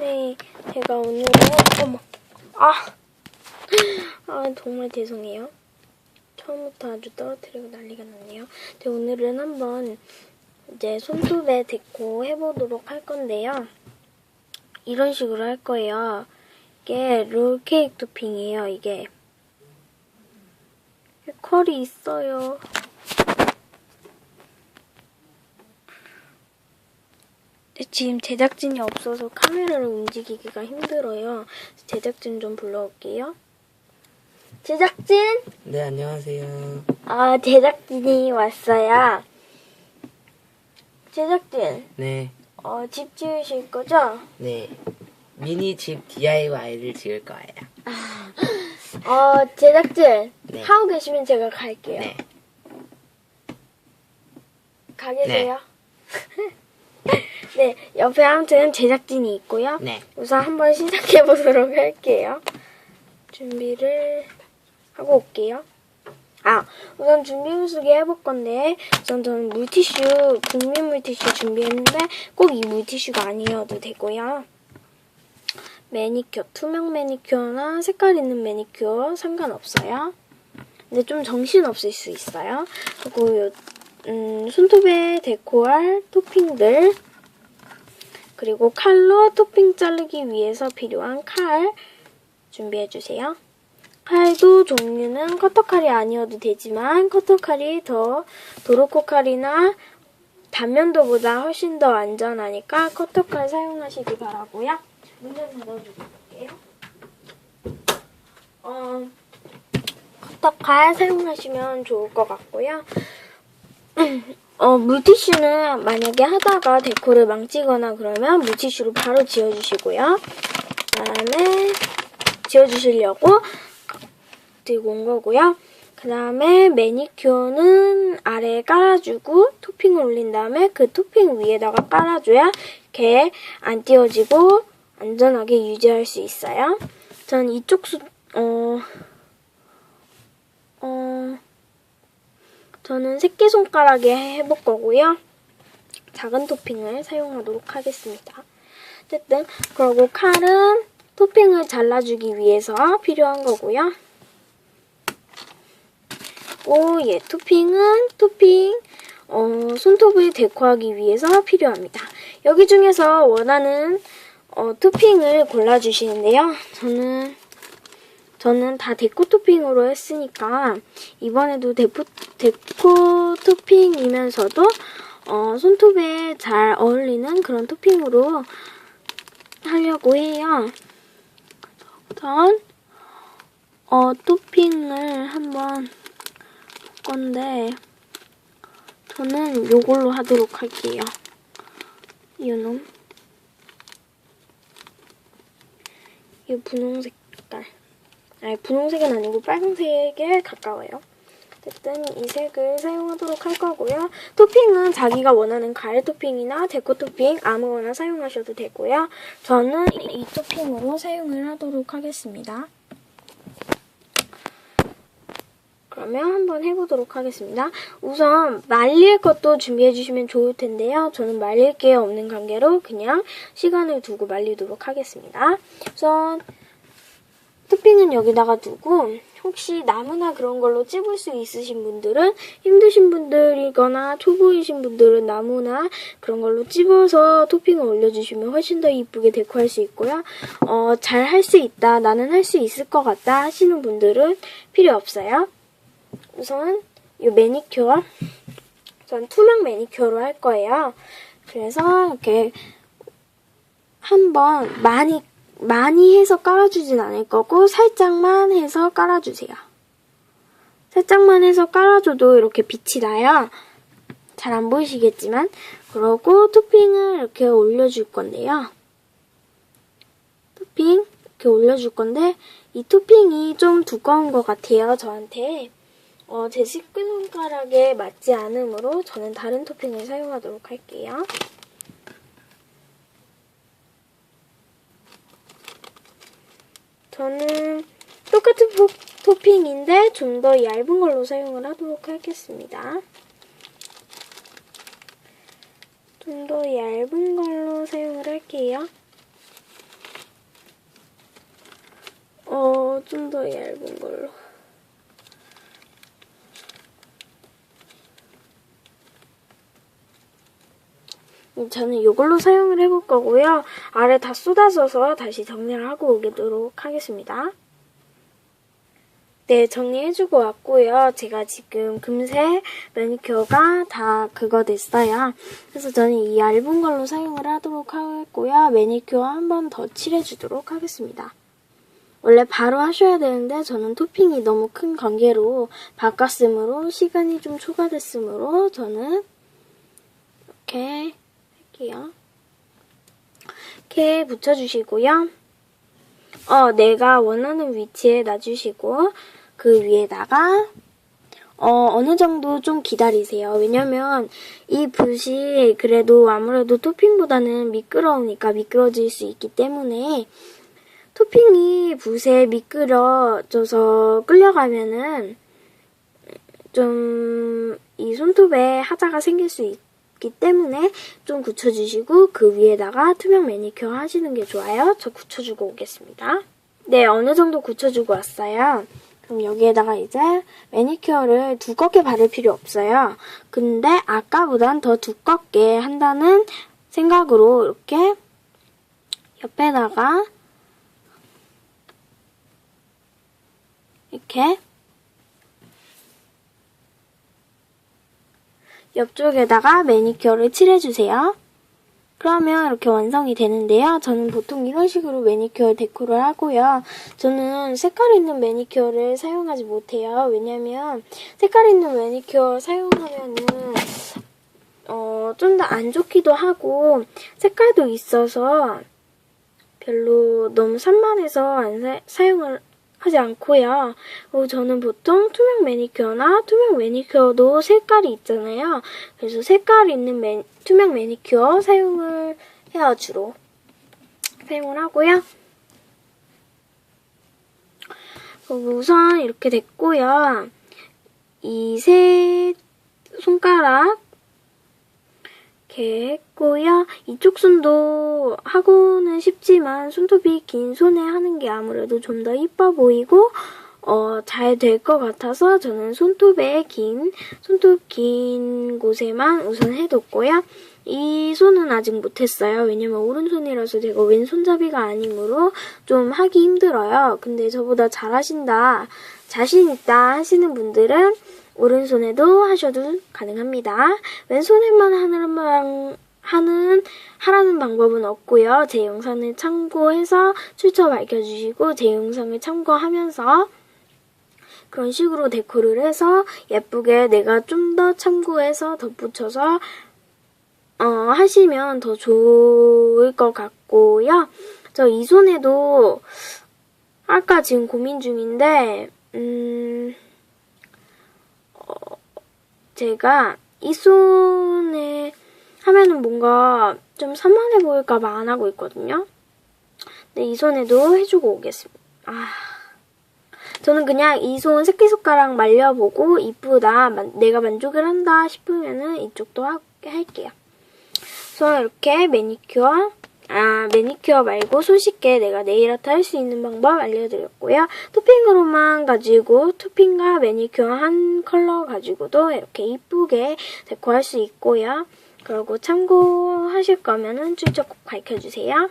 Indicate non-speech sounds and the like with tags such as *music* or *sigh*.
네, 제가 오늘은 어머, 아, 아 정말 죄송해요. 처음부터 아주 떨어뜨리고 난리가 났네요. 네, 오늘은 한번 이제 손톱에 데코 해보도록 할 건데요. 이런 식으로 할 거예요. 이게 롤케이크 토핑이에요. 이게 컬이 있어요. 근데 지금 제작진이 없어서 카메라를 움직이기가 힘들어요. 제작진 좀 불러올게요. 제작진? 네, 안녕하세요. 아, 제작진이 왔어요. 제작진, 네, 어, 집 지으실 거죠? 네. 미니 집 DIY를 지을 거예요. 어, 제작진, 네. 하고 계시면 제가 갈게요. 네. 가 계세요? *laughs* *laughs* 네, 옆에 아무튼 제작진이 있고요. 네. 우선 한번 시작해 보도록 할게요. 준비를 하고 올게요. 아, 우선 준비 무수게 해볼 건데, 우선 저는 물티슈, 국민 물티슈 준비했는데, 꼭 이 물티슈가 아니어도 되고요. 매니큐어, 투명 매니큐어나 색깔 있는 매니큐어 상관없어요. 근데 좀 정신 없을 수 있어요. 그리고 요, 음, 손톱에 데코할 토핑들, 그리고 칼로 토핑 자르기 위해서 필요한 칼 준비해주세요. 칼도 종류는 커터칼이 아니어도 되지만 커터칼이 더 도로코 칼이나 단면도보다 훨씬 더 안전하니까 커터칼 사용하시기 바라고요. 문좀 닫아주고 올게요. 어, 커터칼 사용하시면 좋을 것 같고요. 어, 물티슈는 만약에 하다가 데코를 망치거나 그러면 물티슈로 바로 지워주시고요. 그 다음에 지워주시려고 들고 온 거고요. 그 다음에 매니큐어는 아래에 깔아주고 토핑을 올린 다음에 그 토핑 위에다가 깔아줘야 이렇게 안 띄어지고 안전하게 유지할 수 있어요. 전 이쪽 수, 어, 어, 저는 새끼손가락에 해볼 거고요. 작은 토핑을 사용하도록 하겠습니다. 어쨌든 그리고 칼은 토핑을 잘라주기 위해서 필요한 거고요. 오, 예, 토핑은 토핑 어, 손톱을 데코하기 위해서 필요합니다. 여기 중에서 원하는 어, 토핑을 골라주시는데요. 저는 저는 다 데코 토핑으로 했으니까 이번에도 데코, 데코 토핑이면서도 어, 손톱에 잘 어울리는 그런 토핑으로 하려고 해요. 우선 어, 토핑을 한번 볼 건데 저는 요걸로 하도록 할게요. 이놈 이 분홍색 색깔 아니 분홍색은 아니고 빨간색에 가까워요. 어쨌든 이 색을 사용하도록 할 거고요. 토핑은 자기가 원하는 과일 토핑이나 데코 토핑 아무거나 사용하셔도 되고요. 저는 이, 이 토핑으로 사용을 하도록 하겠습니다. 그러면 한번 해보도록 하겠습니다. 우선 말릴 것도 준비해 주시면 좋을 텐데요. 저는 말릴 게 없는 관계로 그냥 시간을 두고 말리도록 하겠습니다. 우선 토핑은 여기다가 두고 혹시 나무나 그런 걸로 찝을 수 있으신 분들은 힘드신 분들이거나 초보이신 분들은 나무나 그런 걸로 찝어서 토핑을 올려주시면 훨씬 더 이쁘게 데코할 수 있고요. 어, 잘 할 수 있다, 나는 할 수 있을 것 같다 하시는 분들은 필요 없어요. 우선 이 매니큐어 전 투명 매니큐어로 할 거예요. 그래서 이렇게 한번 많이 많이 해서 깔아주진 않을 거고 살짝만 해서 깔아주세요. 살짝만 해서 깔아줘도 이렇게 빛이 나요. 잘 안 보이시겠지만 그러고 토핑을 이렇게 올려줄 건데요. 토핑 이렇게 올려줄 건데 이 토핑이 좀 두꺼운 것 같아요. 저한테 어, 제 새끼손가락에 맞지 않으므로 저는 다른 토핑을 사용하도록 할게요. 저는 똑같은 토핑인데 좀 더 얇은 걸로 사용을 하도록 하겠습니다. 좀 더 얇은 걸로 사용을 할게요. 어, 좀 더 얇은 걸로. 저는 이걸로 사용을 해볼 거고요. 아래 다 쏟아져서 다시 정리를 하고 오도록 하겠습니다. 네, 정리해주고 왔고요. 제가 지금 금세 매니큐어가 다 그거 됐어요. 그래서 저는 이 얇은 걸로 사용을 하도록 하겠고요. 매니큐어 한 번 더 칠해주도록 하겠습니다. 원래 바로 하셔야 되는데 저는 토핑이 너무 큰 관계로 바꿨으므로 시간이 좀 초과됐으므로 저는 이렇게 할게요. 이렇게 붙여주시고요. 어, 내가 원하는 위치에 놔주시고 그 위에다가 어, 어느 정도 좀 기다리세요. 왜냐면 이 붓이 그래도 아무래도 토핑보다는 미끄러우니까 미끄러질 수 있기 때문에 토핑이 붓에 미끄러져서 끌려가면은 좀 이 손톱에 하자가 생길 수 있 기 때문에 좀 굳혀주시고 그 위에다가 투명 매니큐어 하시는 게 좋아요. 저 굳혀주고 오겠습니다. 네, 어느 정도 굳혀주고 왔어요. 그럼 여기에다가 이제 매니큐어를 두껍게 바를 필요 없어요. 근데 아까보단 더 두껍게 한다는 생각으로 이렇게 옆에다가 이렇게 옆쪽에다가 매니큐어를 칠해주세요. 그러면 이렇게 완성이 되는데요. 저는 보통 이런 식으로 매니큐어 데코를 하고요. 저는 색깔 있는 매니큐어를 사용하지 못해요. 왜냐면 색깔 있는 매니큐어 사용하면은 어, 좀 더 안 좋기도 하고 색깔도 있어서 별로 너무 산만해서 안 사, 사용을 하지 않고요. 어, 저는 보통 투명 매니큐어나 투명 매니큐어도 색깔이 있잖아요. 그래서 색깔 있는 매, 투명 매니큐어 사용을 해요, 주로. 사용을 하고요. 어, 우선 이렇게 됐고요. 이 세 손가락 이렇게 했고요. 이쪽 손도 하고는 싶지만 손톱이 긴 손에 하는 게 아무래도 좀 더 이뻐 보이고 어, 잘 될 것 같아서 저는 손톱에 긴 손톱 긴 곳에만 우선 해뒀고요. 이 손은 아직 못했어요. 왜냐면 오른손이라서 제가 왼손잡이가 아니므로 좀 하기 힘들어요. 근데 저보다 잘하신다, 자신있다 하시는 분들은 오른손에도 하셔도 가능합니다. 왼손에만 하는 방, 하는, 하라는 방법은 없고요. 제 영상을 참고해서 출처 밝혀주시고, 제 영상을 참고하면서 그런 식으로 데코를 해서 예쁘게 내가 좀 더 참고해서 덧붙여서 어, 하시면 더 좋을 것 같고요. 저 이 손에도 할까 지금 고민 중인데, 음, 어, 제가 이 손에 하면은 뭔가 좀 산만해 보일까봐 안 하고 있거든요. 근데 이 손에도 해주고 오겠습니다. 아. 저는 그냥 이 손 새끼손가락 말려보고 이쁘다, 만- 내가 만족을 한다 싶으면은 이쪽도 하, 할게요. 그래서 이렇게 매니큐어, 아, 매니큐어 말고 손쉽게 내가 네일 아트 할 수 있는 방법 알려드렸고요. 토핑으로만 가지고 토핑과 매니큐어 한 컬러 가지고도 이렇게 이쁘게 데코할 수 있고요. 그리고 참고하실 거면은 출처 꼭 밝혀주세요.